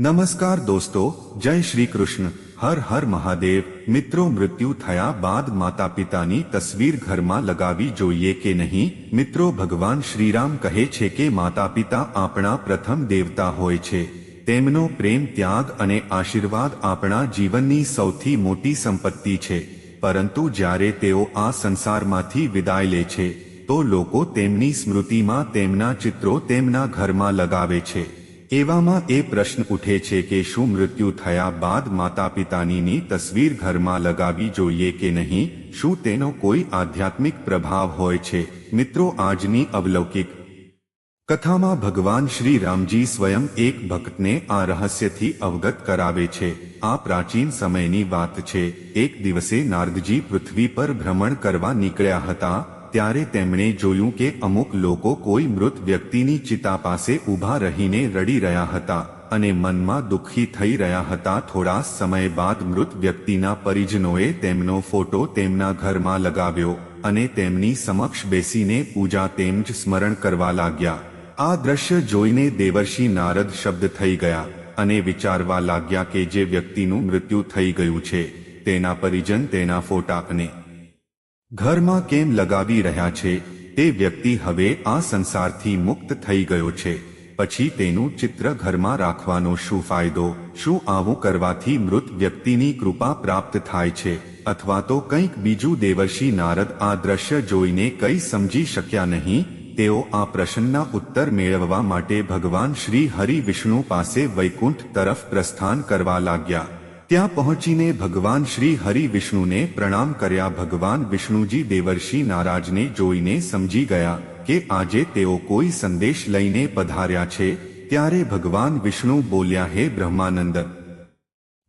નમસ્કાર દોસ્તો, જય શ્રી કૃષ્ણ. હર હર મહાદેવ. મિત્રો, મૃત્યુ થયા બાદ માતા પિતાની તસવીર ઘરમાં લગાવી જોઈએ કે નહીં? મિત્રો, ભગવાન શ્રીરામ કહે છે કે માતા પિતા આપણા પ્રથમ દેવતા હોય છે. તેમનો પ્રેમ, ત્યાગ અને આશીર્વાદ આપણા જીવનની સૌથી મોટી સંપત્તિ છે. પરંતુ જ્યારે તેઓ આ સંસારમાંથી વિદાય લે છે, તો લોકો તેમની સ્મૃતિમાં તેમના ચિત્રો તેમના ઘરમાં લગાવે છે. એવામાં એ પ્રશ્ન ઉઠે છે કે શું મૃત્યુ થયા બાદ માતા પિતાનીની તસવીર ઘરમાં લગાવી જોઈએ કે નહીં? શું તેનો કોઈ આધ્યાત્મિક પ્રભાવ હોય છે? મિત્રો, આજની અવલૌકિક કથામાં ભગવાન શ્રી રામજી સ્વયં એક ભક્તને આ રહસ્યથી અવગત કરાવે છે. આ પ્રાચીન સમયની વાત છે. એક દિવસે નારદજી પૃથ્વી પર ભ્રમણ કરવા નીકળ્યા હતા. ત્યારે તેમણે જોયું કે અમુક લોકો કોઈ મૃત વ્યક્તિની ચિતા પાસે ઊભા રહીને રડી રહ્યા હતા અને મનમાં દુઃખી થઈ રહ્યા હતા. થોડા સમય બાદ મૃત વ્યક્તિના પરિજનોએ તેમનો ફોટો તેમના ઘરમાં લગાવ્યો અને તેમની સમક્ષ બેસીને પૂજા તેમજ સ્મરણ કરવા લાગ્યા. આ દ્રશ્ય જોઈને દેવર્ષિ નારદ શબ્દ થઈ ગયા અને વિચારવા લાગ્યા કે જે વ્યક્તિનું મૃત્યુ થઈ ગયું છે, તેના પરિજન તેના ફોટા અને ઘરમાં કેમ લગાવી રહ્યા છે, તે વ્યક્તિ હવે આ સંસારથી મુક્ત થઈ ગયો છે. પછી તેનું ચિત્ર ઘરમાં રાખવાનો શું ફાયદો, શું આવું કરવાથી મૃત વ્યક્તિની કૃપા પ્રાપ્ત થાય છે, અથવા તો કંઈક બીજું દેવર્ષિ નારદ આ દ્રશ્ય જોઈને કંઈ સમજી શક્યા નહીં? તેઓ આ પ્રશ્નના ઉત્તર મેળવવા માટે ભગવાન શ્રી હરિ વિષ્ણુ પાસે વૈકુંઠ તરફ પ્રસ્થાન કરવા લાગ્યા. ત્યાં પહોંચીને ભગવાન શ્રી હરિ વિષ્ણુને પ્રણામ કર્યા. ભગવાન વિષ્ણુજી દેવર્ષિ નારાજને જોઈને સમજી ગયા કે આજે તેઓ કોઈ સંદેશ લઈને પધાર્યા છે. ત્યારે ભગવાન વિષ્ણુ બોલ્યા, હે બ્રહ્માનંદ,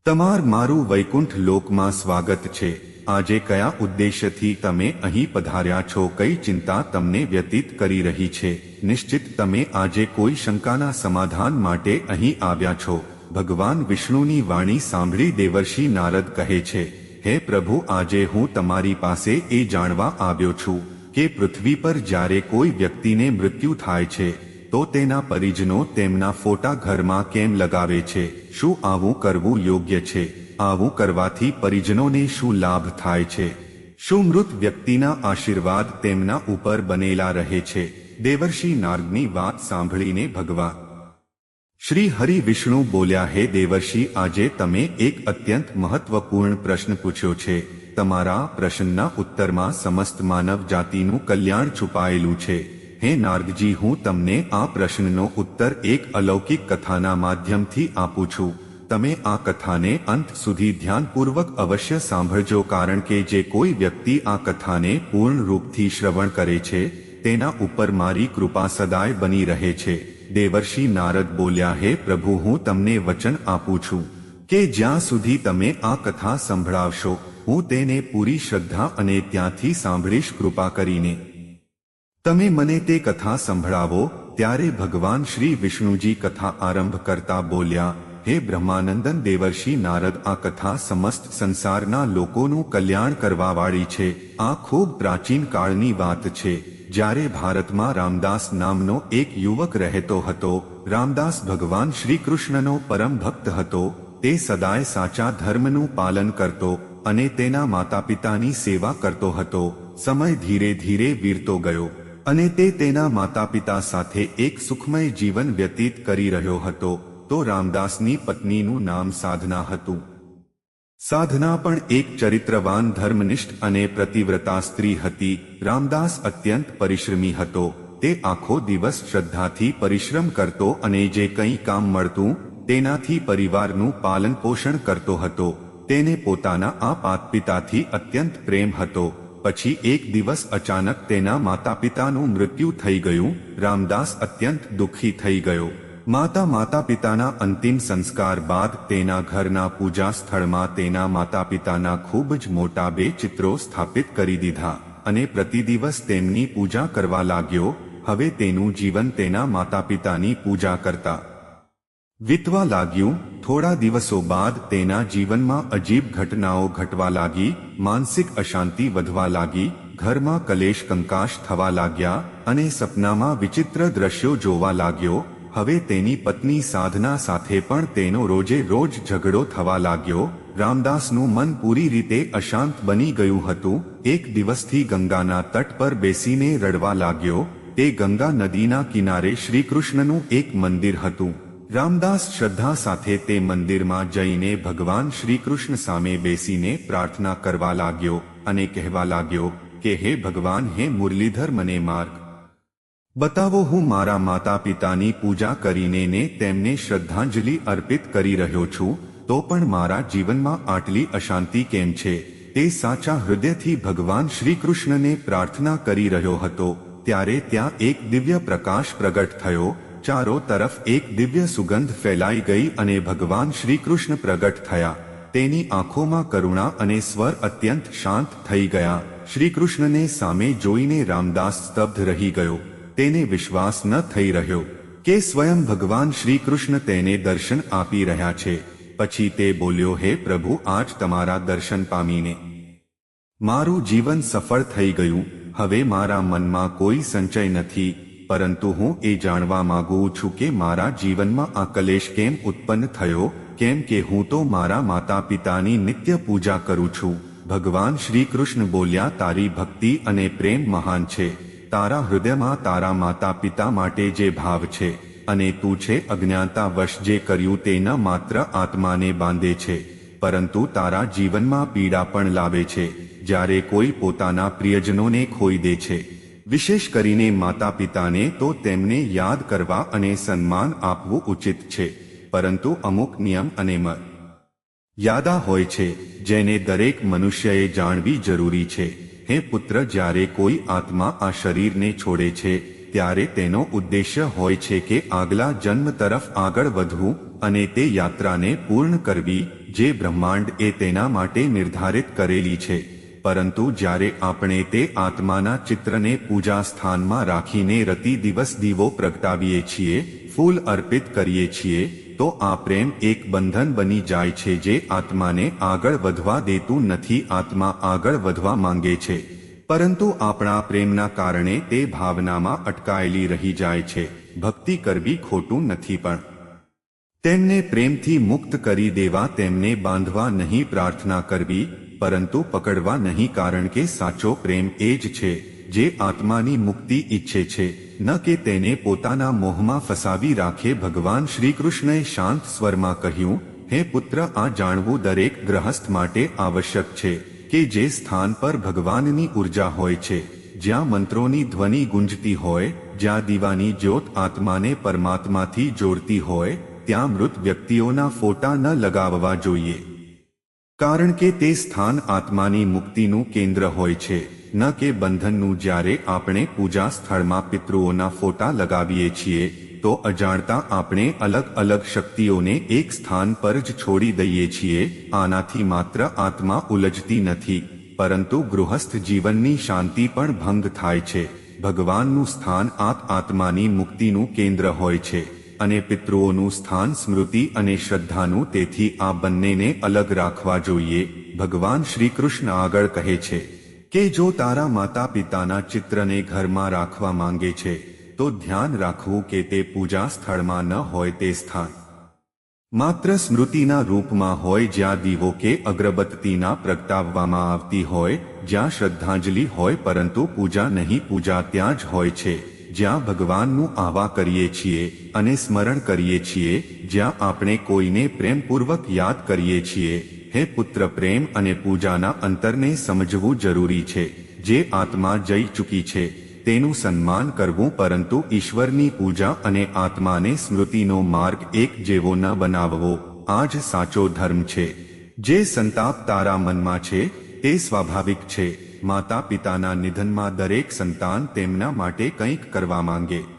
તમાર મારું વૈકુંઠ લોકમાં સ્વાગત છે. આજે કયા ઉદ્દેશ્યથી તમે અહીં પધાર્યા છો? કઈ ચિંતા તમને વ્યતીત કરી રહી છે? નિશ્ચિત તમે આજે કોઈ શંકાના સમાધાન માટે અહીં આવ્યા છો. ભગવાન વિષ્ણુની વાણી સાંભળી દેવર્ષિ નારદ કહે છે, હે પ્રભુ, આજે હું તમારી પાસે એ જાણવા આવ્યો છું કે પૃથ્વી પર જ્યારે કોઈ વ્યક્તિને મૃત્યુ થાય છે, તો તેના પરિજનો તેમના ફોટા ઘરમાં કેમ લગાવે છે, શું આવું કરવું યોગ્ય છે, આવું કરવાથી પરિજનોને શું લાભ થાય છે? શું મૃત વ્યક્તિના આશીર્વાદ તેમના ઉપર બનેલા રહે છે? દેવર્ષિ નાર્ગની વાત સાંભળીને ભગવાન શ્રી હરિ વિષ્ણુ બોલ્યા, હે દેવર્ષિ, આજે તમે એક અત્યંત મહત્વપૂર્ણ પ્રશ્ન પૂછ્યો છે. તમારા પ્રશ્નના ઉત્તરમાં સમસ્ત માનવ જાતિનું કલ્યાણ છુપાયેલું છે. હે નાર્ગજી હું તમને આ પ્રશ્નનો ઉત્તર એક અલૌકિક કથાના માધ્યમથી આપું છું. તમે આ કથાને અંત સુધી ધ્યાનપૂર્વક અવશ્ય સાંભળજો, કારણ કે જે કોઈ વ્યક્તિ આ કથાને પૂર્ણ રૂપથી શ્રવણ કરે છે, તેના ઉપર મારી કૃપા સદાય બની રહે છે. દેવર્ષિ નારદ બોલ્યા, હે પ્રભુ, હું તમને વચન આપું છું કે જ્યાં સુધી તમે આ કથા સંભળાવશો, હું તેને પૂરી શ્રદ્ધા અને ત્યાંથી સાંભળીશ કૃપા કરીને. તમે મને તે કથા સંભળાવો. ત્યારે ભગવાન શ્રી વિષ્ણુજી કથા આરંભ કરતા બોલ્યા, હે બ્રહ્માનંદન, દેવર્ષિ નારદ, આ કથા સમસ્ત સંસારના લોકોનું કલ્યાણ કરવાવાળી છે. આ ખૂબ પ્રાચીન કાળની વાત છે. જ્યારે ભારતમાં રામદાસ નામનો એક યુવક રહેતો હતો, રામદાસ ભગવાન શ્રી કૃષ્ણનો પરમ ભક્ત હતો, તે સદાય સાચા ધર્મનું પાલન કરતો અને તેના માતા પિતાની સેવા કરતો હતો, સમય ધીરે ધીરે વીરતો ગયો અને તે તેના માતા પિતા સાથે એક સુખમય જીવન વ્યતીત કરી રહ્યો હતો, તો રામદાસની પત્નીનું નામ સાધના હતું. સાધના પણ એક ચરિત્રવાન ધર્મનિષ્ઠ અને પ્રતિવ્રતા સ્ત્રી હતી. રામદાસ અત્યંત પરિશ્રમી હતો. તે આખો દિવસ શ્રદ્ધાથી પરિશ્રમ કરતો અને જે કંઈ કામ મળતું, તેનાથી પરિવારનું પાલન પોષણ કરતો હતો. તેને પોતાના આ પાત પિતાથી અત્યંત પ્રેમ હતો. પછી એક દિવસ અચાનક તેના માતા પિતાનું મૃત્યુ થઈ ગયું. રામદાસ અત્યંત દુઃખી થઈ ગયો. માતા માતા પિતાના અંતિમ સંસ્કાર બાદ તેના ઘરના પૂજા સ્થળમાં તેના માતા પિતાના ખૂબ જ મોટા બે ચિત્રો સ્થાપિત કરી દીધા અને પ્રતિદિવસ તેમની પૂજા કરવા લાગ્યો. હવે તેનું જીવન તેના માતા પિતાની પૂજા કરતા વીતવા લાગ્યું. થોડા દિવસો બાદ તેના જીવનમાં અજીબ ઘટનાઓ ઘટવા લાગી, માનસિક અશાંતિ વધવા લાગી, ઘરમાં કલેશ કંકાશ થવા લાગ્યા અને સપનામાં વિચિત્ર દ્રશ્યો જોવા લાગ્યો. હવે તેની પત્ની સાધના સાથે પણ તેનો રોજે રોજ ઝઘડો થવા લાગ્યો. રામદાસનું મન પૂરી રીતે અશાંત બની ગયું હતું. એક દિવસથી ગંગાના તટ પર બેસીને રડવા લાગ્યો. તે ગંગા નદીના કિનારે શ્રીકૃષ્ણનું એક મંદિર હતું. રામદાસ શ્રદ્ધા સાથે તે મંદિરમાં જઈને ભગવાન શ્રીકૃષ્ણ સામે બેસીને પ્રાર્થના કરવા લાગ્યો અને કહેવા લાગ્યો કે, હે ભગવાન, હે મુરલીધર, મને માર્ગ. બતાવો હું મારા માતા પિતાની પૂજા કરીને ને તેમને શ્રદ્ધાંજલિ અર્પિત કરી રહ્યો છું, તો પણ મારા જીવનમાં આટલી અશાંતિ કેમ છે? તે સાચા હૃદયથી ભગવાન શ્રીકૃષ્ણને પ્રાર્થના કરી રહ્યો હતો, ત્યારે ત્યાં એક દિવ્ય પ્રકાશ પ્રગટ થયો, ચારો તરફ એક દિવ્ય સુગંધ ફેલાઈ ગઈ અને ભગવાન શ્રીકૃષ્ણ પ્રગટ થયા. તેની આંખોમાં કરુણા અને સ્વર અત્યંત શાંત થઈ ગયા. શ્રીકૃષ્ણને સામે જોઈને રામદાસ સ્તબ્ધ રહી ગયો. તેને વિશ્વાસ ન થઈ રહ્યો કે સ્વયં ભગવાન શ્રીકૃષ્ણ તેને દર્શન આપી રહ્યા છે. પછી તે બોલ્યો, હે પ્રભુ, આજ તમારા દર્શન પામીને મારું જીવન સફળ થઈ ગયું. હવે મારા મનમાં કોઈ સંચય નથી, પરંતુ હું એ જાણવા માંગુ છું કે મારા જીવનમાં આ કલેશ કેમ ઉત્પન્ન થયો? કેમ કે હું તો મારા માતા પિતાની નિત્ય પૂજા કરું છું. ભગવાન શ્રી કૃષ્ણ બોલ્યા, તારી ભક્તિ અને પ્રેમ મહાન છે. તારા હૃદયમાં તારા માતા પિતા માટે જે ભાવ છે અને તું છે અજ્ઞાનતા વશ જે કર્યું તે ન માત્ર આત્માને બાંધે છે, પરંતુ તારા જીવનમાં પીડા પણ લાવે છે, જ્યારે કોઈ પોતાના પ્રિયજનોને ખોઈ દે છે. વિશેષ કરીને માતા પિતાને તો તેમને યાદ કરવા અને સન્માન આપવું ઉચિત છે, પરંતુ અમુક નિયમ અને મર યાદા હોય છે, જેને દરેક મનુષ્યએ જાણવી જરૂરી છે. હે પુત્ર, જ્યારે કોઈ આત્મા આ શરીરને છોડે છે, ત્યારે તેનો ઉદ્દેશ્ય હોય છે કે આગલા જન્મ તરફ આગળ વધવું અને તે યાત્રાને પૂર્ણ કરવી, જે બ્રહ્માંડ એ તેના માટે નિર્ધારિત કરેલી છે. પરંતુ જ્યારે આપણે તે આત્માના ચિત્રને પૂજા સ્થાનમાં રાખીને રતિ દિવસ દીવો પ્રગટાવીએ છીએ ફૂલ અર્પિત કરીએ છીએ, તો આ પ્રેમ એક બંધન બની જાય છે જે આત્માને આગળ વધવા દેતું નથી, આત્મા આગળ વધવા માંગે છે. પરંતુ આપણા પ્રેમના કારણે તે ભાવનામાં અટકાયેલી રહી જાય છે, ભક્તિ કરવી ખોટું નથી પણ. તેમને પ્રેમથી મુક્ત કરી દેવા, તેમને બાંધવા નહીં પ્રાર્થના કરવી, પરંતુ પકડવા નહીં, કારણ કે સાચો પ્રેમ એ જ છે, જે આત્માની મુક્તિ ઈચ્છે છે. ન કે તેને પોતાના મોહમાં ફસાવી રાખે ભગવાન શ્રીકૃષ્ણએ શાંત સ્વરમાં કહ્યું, હે પુત્ર, આ જાણવું દરેક ગ્રહસ્થ માટે આવશ્યક છે કે જે સ્થાન પર ભગવાનની ઊર્જા હોય છે, જ્યાં મંત્રોની ધ્વનિ ગુંજતી હોય, જ્યાં દીવાની જ્યોત આત્માને પરમાત્માથી જોડતી હોય, ત્યાં મૃત વ્યક્તિઓના ફોટા ન લગાવવા જોઈએ. કારણ કે તે સ્થાન આત્માની મુક્તિનું કેન્દ્ર હોય છે. ન કે બંધનનું જ્યારે આપણે પૂજા સ્થળમાં પિતૃઓના ફોટા લગાવીએ છીએ, તો અજાણતા આપણે અલગ અલગ શક્તિઓને એક સ્થાન પર જ છોડી દઈએ છીએ, આનાથી માત્ર આત્મા ઉલજતી નથી, પરંતુ ગૃહસ્થ જીવનની શાંતિ પણ ભંગ થાય છે. ભગવાનનું સ્થાન આત આત્માની મુક્તિનું કેન્દ્ર હોય છે, અને પિતૃઓનું સ્થાન સ્મૃતિ અને શ્રદ્ધાનું તેથી આ બંનેને અલગ રાખવા જોઈએ, ભગવાન શ્રી કૃષ્ણ આગળ કહે છે. કે જો તારા માતા પિતાના ચિત્રને ઘરમાં રાખવા માંગે છે, તો ધ્યાન રાખવું કે તે પૂજા સ્થળમાં ન હોય તે સ્થાન. માત્ર સ્મૃતિના રૂપમાં હોય જ્યાં દીવો કે અગરબત્તીના પ્રગટાવવામાં આવતી હોય, જ્યાં શ્રદ્ધાંજલિ હોય પરંતુ પૂજા નહીં, પૂજા ત્યાં જ હોય છે, જ્યાં ભગવાનનું આવા કરીએ છીએ અને સ્મરણ કરીએ છીએ, જ્યાં આપણે કોઈને પ્રેમપૂર્વક યાદ કરીએ છીએ. હે પુત્ર પ્રેમ અને પૂજાના અંતરને સમજવું જરૂરી છે. જે આત્મા જઈ ચૂકી છે, તેનું સન્માન કરવું પરંતુ ઈશ્વરની પૂજા અને આત્માને સ્મૃતિનો માર્ગ એક જેવો ન બનાવવો, આ જ સાચો ધર્મ છે. જે સંતાપ તારા મનમાં છે, તે સ્વાભાવિક છે. માતા પિતાના નિધનમાં દરેક સંતાન તેમના માટે કંઈક કરવા માંગે.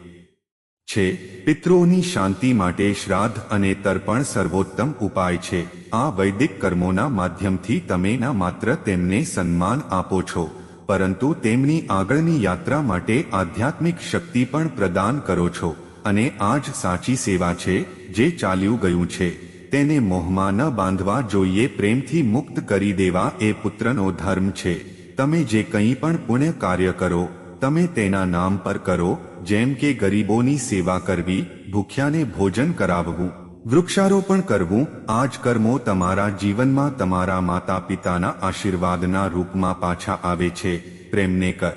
છે. પિતૃઓની શાંતિ માટે શ્રાદ્ધ અને તર્પણ સર્વોત્તમ ઉપાય છે. આ વૈદિક કર્મોના માધ્યમથી તમે ના માત્ર તેમને સન્માન આપો છો, પરંતુ તેમની આગળની યાત્રા માટે આધ્યાત્મિક શક્તિ પણ પ્રદાન કરો છો અને આ જ સાચી સેવા છે જે ચાલ્યું ગયું છે. તેને મોહમાં ન બાંધવા જોઈએ, પ્રેમથી મુક્ત કરી દેવા એ પુત્રનો ધર્મ છે. તમે જે કંઈ પણ પુણ્ય કાર્ય કરો, તમે તેના નામ પર કરો જેમ કે ગરીબોની સેવા કરવી, ભૂખ્યાને ભોજન કરાવવું, વૃક્ષારોપણ કરવું આ જ કર્મો તમારા જીવનમાં તમારા માતા પિતાના આશીર્વાદના રૂપમાં પાછા આવે છે. પ્રેમને કર.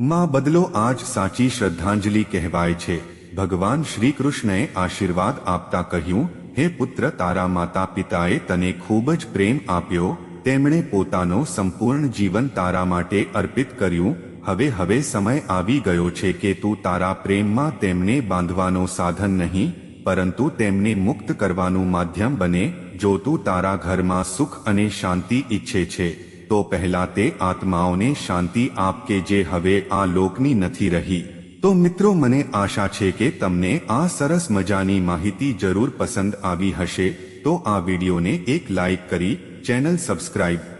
માં બદલો આજ સાચી શ્રદ્ધાંજલિ કહેવાય છે. ભગવાન શ્રી કૃષ્ણએ આશીર્વાદ આપતા કહ્યું, હે પુત્ર, તારા માતા પિતાએ તને ખૂબ જ પ્રેમ આપ્યો, તેમણે પોતાનો સંપૂર્ણ જીવન તારા માટે અર્પિત કર્યું હવે હવે સમય આવી ગયો છે કે તું તારા પ્રેમમાં તેમને બાંધવાનો સાધન નહીં, પરંતુ તેમને મુક્ત કરવાનું માધ્યમ બને, જો તું તારા ઘરમાં સુખ અને શાંતિ ઈચ્છે છે, તો પહેલા તે આત્માઓને શાંતિ આપ કે જે હવે આ લોકની નથી રહી. તો મિત્રો, મને આશા છે કે તમને આ સરસ મજાની માહિતી જરૂર પસંદ આવી હશે, તો આ વિડીયોને એક લાઈક કરી, ચેનલ સબસ્ક્રાઇબ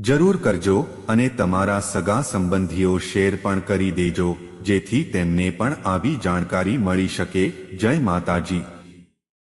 જરૂર કરજો અને તમારા સગા સંબંધીઓ શેર પણ કરી દેજો, જેથી તેમને પણ આવી જાણકારી મળી શકે. જય માતાજી.